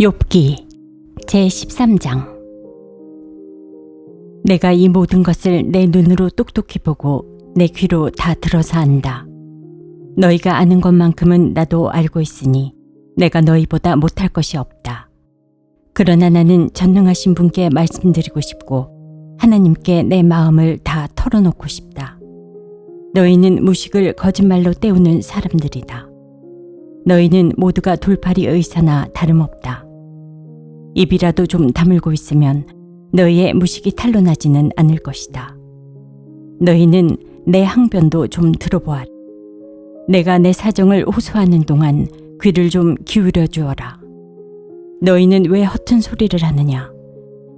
욥기 제13장 내가 이 모든 것을 내 눈으로 똑똑히 보고 내 귀로 다 들어서 안다. 너희가 아는 것만큼은 나도 알고 있으니 내가 너희보다 못할 것이 없다. 그러나 나는 전능하신 분께 말씀드리고 싶고 하나님께 내 마음을 다 털어놓고 싶다. 너희는 무식을 거짓말로 때우는 사람들이다. 너희는 모두가 돌팔이 의사나 다름없다. 입이라도 좀 다물고 있으면 너희의 무식이 탄로나지는 않을 것이다. 너희는 내 항변도 좀 들어보아라. 내가 내 사정을 호소하는 동안 귀를 좀 기울여 주어라. 너희는 왜 허튼 소리를 하느냐?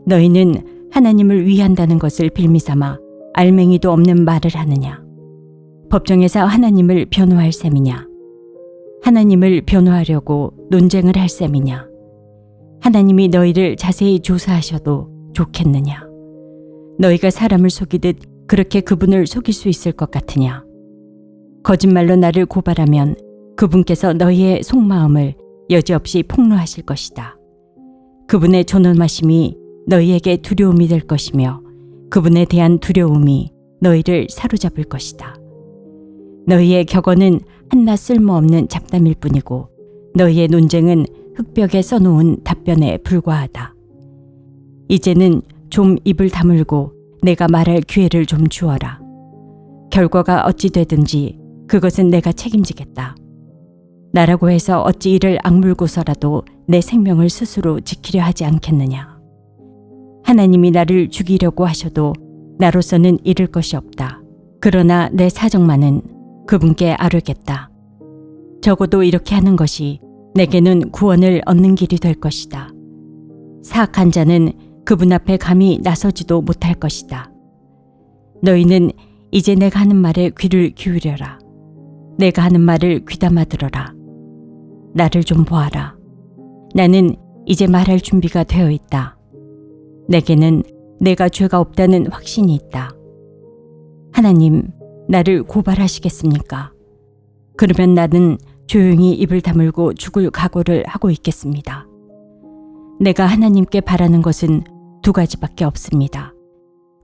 너희는 하나님을 위한다는 것을 빌미삼아 알맹이도 없는 말을 하느냐? 법정에서 하나님을 변호할 셈이냐? 하나님을 변호하려고 논쟁을 할 셈이냐? 하나님이 너희를 자세히 조사하셔도 좋겠느냐? 너희가 사람을 속이듯 그렇게 그분을 속일 수 있을 것 같으냐? 거짓말로 나를 고발하면 그분께서 너희의 속마음을 여지없이 폭로하실 것이다. 그분의 존엄하심이 너희에게 두려움이 될 것이며 그분에 대한 두려움이 너희를 사로잡을 것이다. 너희의 격언은 한낱 쓸모없는 잡담일 뿐이고 너희의 논쟁은 흙벽에 써놓은 답변에 불과하다. 이제는 좀 입을 다물고 내가 말할 기회를 좀 주어라. 결과가 어찌 되든지 그것은 내가 책임지겠다. 나라고 해서 어찌 이를 악물고서라도 내 생명을 스스로 지키려 하지 않겠느냐. 하나님이 나를 죽이려고 하셔도 나로서는 잃을 것이 없다. 그러나 내 사정만은 그분께 아뢰겠다. 적어도 이렇게 하는 것이 내게는 구원을 얻는 길이 될 것이다. 사악한 자는 그분 앞에 감히 나서지도 못할 것이다. 너희는 이제 내가 하는 말에 귀를 기울여라. 내가 하는 말을 귀담아 들어라. 나를 좀 보아라. 나는 이제 말할 준비가 되어 있다. 내게는 내가 죄가 없다는 확신이 있다. 하나님, 나를 고발하시겠습니까? 그러면 나는 조용히 입을 다물고 죽을 각오를 하고 있겠습니다. 내가 하나님께 바라는 것은 두 가지밖에 없습니다.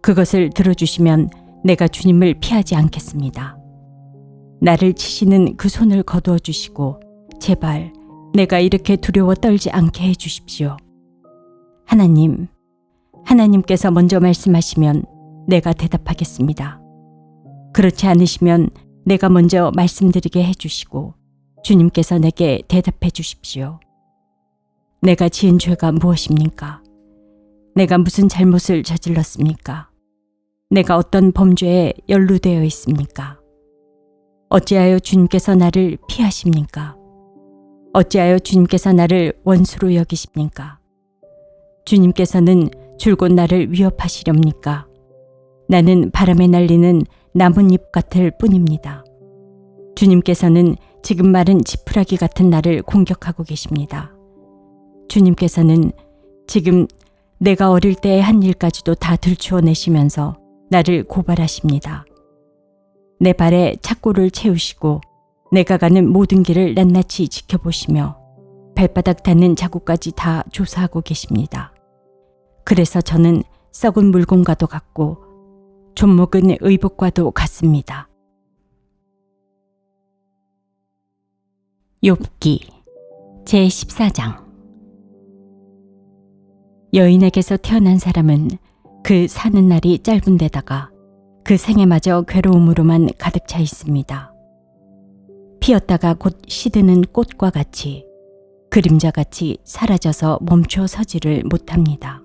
그것을 들어주시면 내가 주님을 피하지 않겠습니다. 나를 치시는 그 손을 거두어 주시고 제발 내가 이렇게 두려워 떨지 않게 해 주십시오. 하나님, 하나님께서 먼저 말씀하시면 내가 대답하겠습니다. 그렇지 않으시면 내가 먼저 말씀드리게 해 주시고 주님께서 내게 대답해 주십시오. 내가 지은 죄가 무엇입니까? 내가 무슨 잘못을 저질렀습니까? 내가 어떤 범죄에 연루되어 있습니까? 어찌하여 주님께서 나를 피하십니까? 어찌하여 주님께서 나를 원수로 여기십니까? 주님께서는 줄곧 나를 위협하시렵니까? 나는 바람에 날리는 나뭇잎 같을 뿐입니다. 주님께서는 지금 마른 지푸라기 같은 나를 공격하고 계십니다. 주님께서는 지금 내가 어릴 때의 한 일까지도 다 들추어내시면서 나를 고발하십니다. 내 발에 착고를 채우시고 내가 가는 모든 길을 낱낱이 지켜보시며 발바닥 닿는 자국까지 다 조사하고 계십니다. 그래서 저는 썩은 물건과도 같고 좀먹은 의복과도 같습니다. 욥기 제14장 여인에게서 태어난 사람은 그 사는 날이 짧은 데다가 그 생애마저 괴로움으로만 가득 차 있습니다. 피었다가 곧 시드는 꽃과 같이 그림자같이 사라져서 멈춰 서지를 못합니다.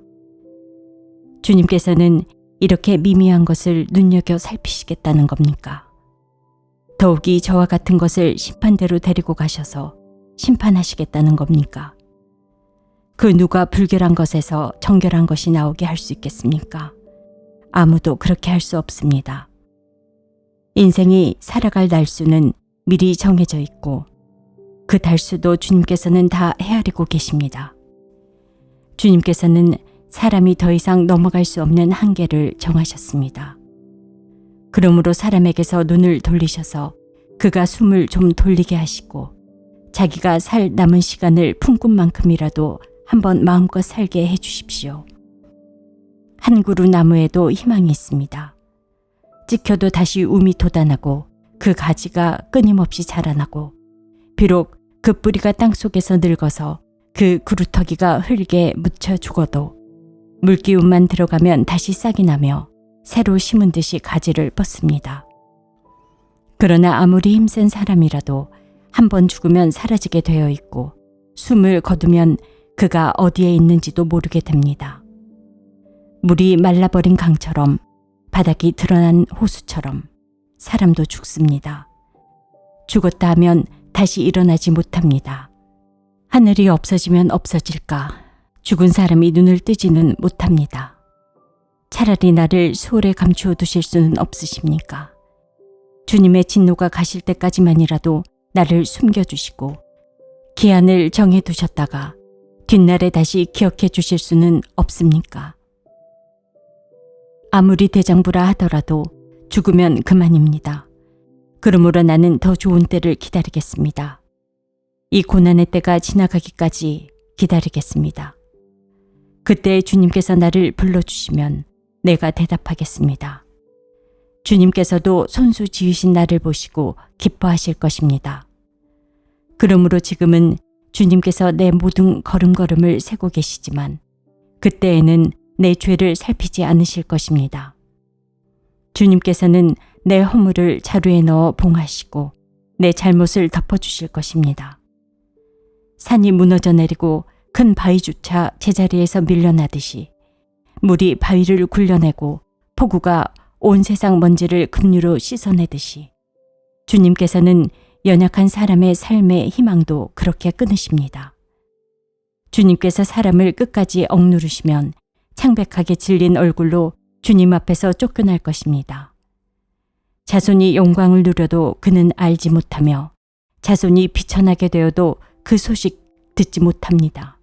주님께서는 이렇게 미미한 것을 눈여겨 살피시겠다는 겁니까? 더욱이 저와 같은 것을 심판대로 데리고 가셔서 심판하시겠다는 겁니까? 그 누가 불결한 것에서 정결한 것이 나오게 할 수 있겠습니까? 아무도 그렇게 할 수 없습니다. 인생이 살아갈 날수는 미리 정해져 있고 그 달수도 주님께서는 다 헤아리고 계십니다. 주님께서는 사람이 더 이상 넘어갈 수 없는 한계를 정하셨습니다. 그러므로 사람에게서 눈을 돌리셔서 그가 숨을 좀 돌리게 하시고 자기가 살 남은 시간을 품꾼만큼이라도 한번 마음껏 살게 해 주십시오. 한 그루 나무에도 희망이 있습니다. 찍혀도 다시 움이 돋아나고 그 가지가 끊임없이 자라나고 비록 그 뿌리가 땅 속에서 늙어서 그 그루터기가 흙에 묻혀 죽어도 물기운만 들어가면 다시 싹이 나며 새로 심은 듯이 가지를 뻗습니다. 그러나 아무리 힘센 사람이라도 한 번 죽으면 사라지게 되어 있고 숨을 거두면 그가 어디에 있는지도 모르게 됩니다. 물이 말라버린 강처럼 바닥이 드러난 호수처럼 사람도 죽습니다. 죽었다 하면 다시 일어나지 못합니다. 하늘이 없어지면 없어질까 죽은 사람이 눈을 뜨지는 못합니다. 차라리 나를 수월에 감추어 두실 수는 없으십니까? 주님의 진노가 가실 때까지만이라도 나를 숨겨주시고 기한을 정해 두셨다가 뒷날에 다시 기억해 주실 수는 없습니까? 아무리 대장부라 하더라도 죽으면 그만입니다. 그러므로 나는 더 좋은 때를 기다리겠습니다. 이 고난의 때가 지나가기까지 기다리겠습니다. 그때 주님께서 나를 불러주시면 내가 대답하겠습니다. 주님께서도 손수 지으신 나를 보시고 기뻐하실 것입니다. 그러므로 지금은 주님께서 내 모든 걸음걸음을 세고 계시지만 그때에는 내 죄를 살피지 않으실 것입니다. 주님께서는 내 허물을 자루에 넣어 봉하시고 내 잘못을 덮어주실 것입니다. 산이 무너져 내리고 큰 바위조차 제자리에서 밀려나듯이 물이 바위를 굴려내고 폭우가 온 세상 먼지를 급류로 씻어내듯이 주님께서는 연약한 사람의 삶의 희망도 그렇게 끊으십니다. 주님께서 사람을 끝까지 억누르시면 창백하게 질린 얼굴로 주님 앞에서 쫓겨날 것입니다. 자손이 영광을 누려도 그는 알지 못하며 자손이 비천하게 되어도 그 소식 듣지 못합니다.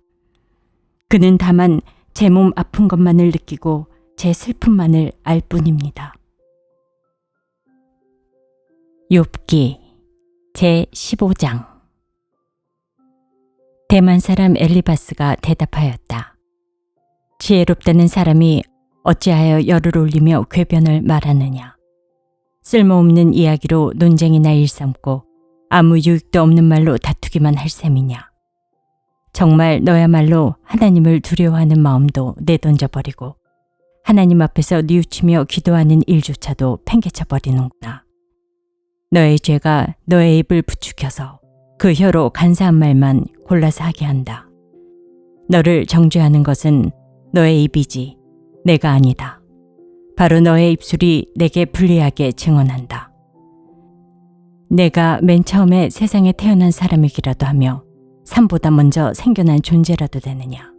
그는 다만 제 몸 아픈 것만을 느끼고 제 슬픔만을 알 뿐입니다. 욥기 제 15장 대만 사람 엘리바스가 대답하였다. 지혜롭다는 사람이 어찌하여 열을 올리며 궤변을 말하느냐. 쓸모없는 이야기로 논쟁이나 일삼고 아무 유익도 없는 말로 다투기만 할 셈이냐. 정말 너야말로 하나님을 두려워하는 마음도 내던져 버리고 하나님 앞에서 뉘우치며 기도하는 일조차도 팽개쳐 버리는구나. 너의 죄가 너의 입을 부추겨서 그 혀로 간사한 말만 골라서 하게 한다. 너를 정죄하는 것은 너의 입이지 내가 아니다. 바로 너의 입술이 내게 불리하게 증언한다. 내가 맨 처음에 세상에 태어난 사람이기라도 하며 삶보다 먼저 생겨난 존재라도 되느냐?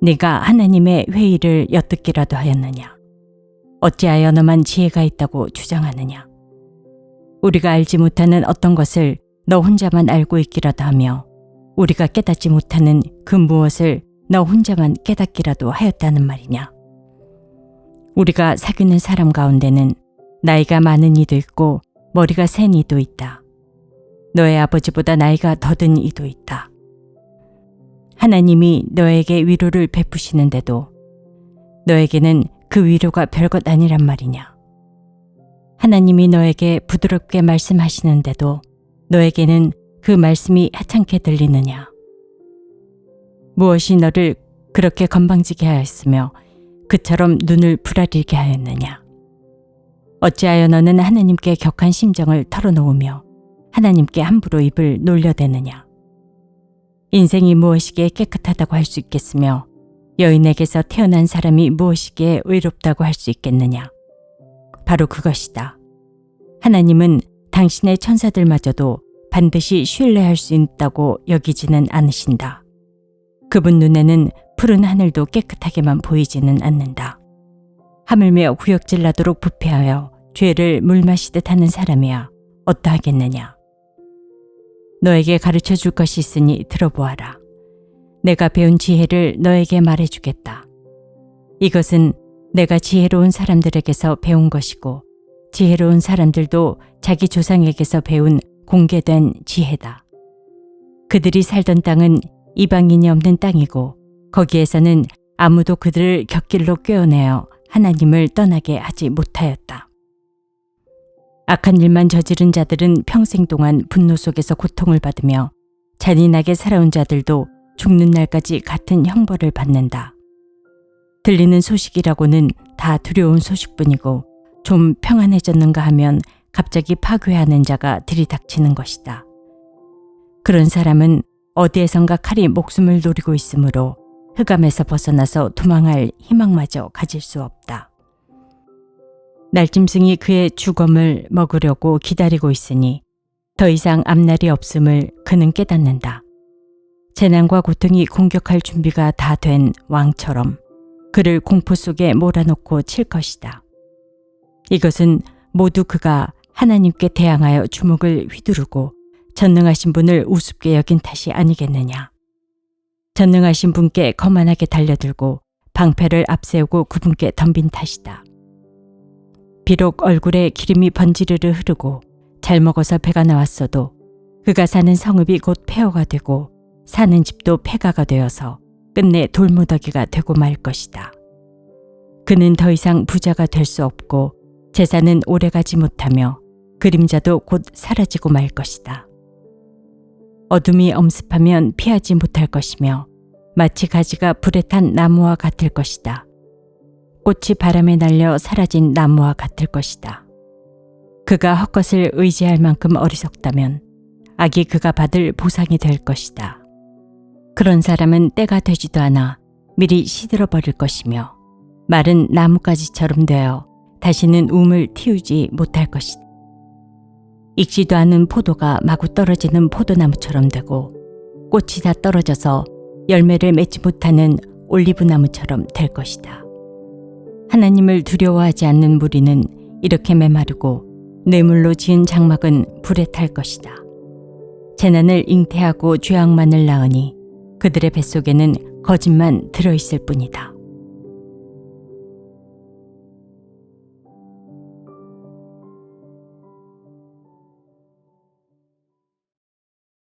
네가 하나님의 회의를 엿듣기라도 하였느냐? 어찌하여 너만 지혜가 있다고 주장하느냐? 우리가 알지 못하는 어떤 것을 너 혼자만 알고 있기라도 하며 우리가 깨닫지 못하는 그 무엇을 너 혼자만 깨닫기라도 하였다는 말이냐? 우리가 사귀는 사람 가운데는 나이가 많은 이도 있고 머리가 센 이도 있다. 너의 아버지보다 나이가 더 든 이도 있다. 하나님이 너에게 위로를 베푸시는데도 너에게는 그 위로가 별것 아니란 말이냐. 하나님이 너에게 부드럽게 말씀하시는데도 너에게는 그 말씀이 하찮게 들리느냐. 무엇이 너를 그렇게 건방지게 하였으며 그처럼 눈을 부라리게 하였느냐. 어찌하여 너는 하나님께 격한 심정을 털어놓으며 하나님께 함부로 입을 놀려대느냐. 인생이 무엇이기에 깨끗하다고 할 수 있겠으며 여인에게서 태어난 사람이 무엇이기에 의롭다고 할 수 있겠느냐. 바로 그것이다. 하나님은 당신의 천사들마저도 반드시 신뢰할 수 있다고 여기지는 않으신다. 그분 눈에는 푸른 하늘도 깨끗하게만 보이지는 않는다. 하물며 구역질 나도록 부패하여 죄를 물 마시듯 하는 사람이야 어떠하겠느냐. 너에게 가르쳐 줄 것이 있으니 들어보아라. 내가 배운 지혜를 너에게 말해 주겠다. 이것은 내가 지혜로운 사람들에게서 배운 것이고 지혜로운 사람들도 자기 조상에게서 배운 공개된 지혜다. 그들이 살던 땅은 이방인이 없는 땅이고 거기에서는 아무도 그들을 곁길로 꿰어내어 하나님을 떠나게 하지 못하였다. 악한 일만 저지른 자들은 평생 동안 분노 속에서 고통을 받으며 잔인하게 살아온 자들도 죽는 날까지 같은 형벌을 받는다. 들리는 소식이라고는 다 두려운 소식뿐이고 좀 평안해졌는가 하면 갑자기 파괴하는 자가 들이닥치는 것이다. 그런 사람은 어디에선가 칼이 목숨을 노리고 있으므로 흑암에서 벗어나서 도망할 희망마저 가질 수 없다. 날짐승이 그의 주검을 먹으려고 기다리고 있으니 더 이상 앞날이 없음을 그는 깨닫는다. 재난과 고통이 공격할 준비가 다 된 왕처럼 그를 공포 속에 몰아넣고 칠 것이다. 이것은 모두 그가 하나님께 대항하여 주먹을 휘두르고 전능하신 분을 우습게 여긴 탓이 아니겠느냐. 전능하신 분께 거만하게 달려들고 방패를 앞세우고 그분께 덤빈 탓이다. 비록 얼굴에 기름이 번지르르 흐르고 잘 먹어서 배가 나왔어도 그가 사는 성읍이 곧 폐허가 되고 사는 집도 폐가가 되어서 끝내 돌무더기가 되고 말 것이다. 그는 더 이상 부자가 될 수 없고 재산은 오래가지 못하며 그림자도 곧 사라지고 말 것이다. 어둠이 엄습하면 피하지 못할 것이며 마치 가지가 불에 탄 나무와 같을 것이다. 꽃이 바람에 날려 사라진 나무와 같을 것이다. 그가 헛것을 의지할 만큼 어리석다면 악이 그가 받을 보상이 될 것이다. 그런 사람은 때가 되지도 않아 미리 시들어 버릴 것이며 마른 나뭇가지처럼 되어 다시는 움을 틔우지 못할 것이다. 익지도 않은 포도가 마구 떨어지는 포도나무처럼 되고 꽃이 다 떨어져서 열매를 맺지 못하는 올리브 나무처럼 될 것이다. 하나님을 두려워하지 않는 무리는 이렇게 메마르고 뇌물로 지은 장막은 불에 탈 것이다. 재난을 잉태하고 죄악만을 낳으니 그들의 뱃속에는 거짓만 들어있을 뿐이다.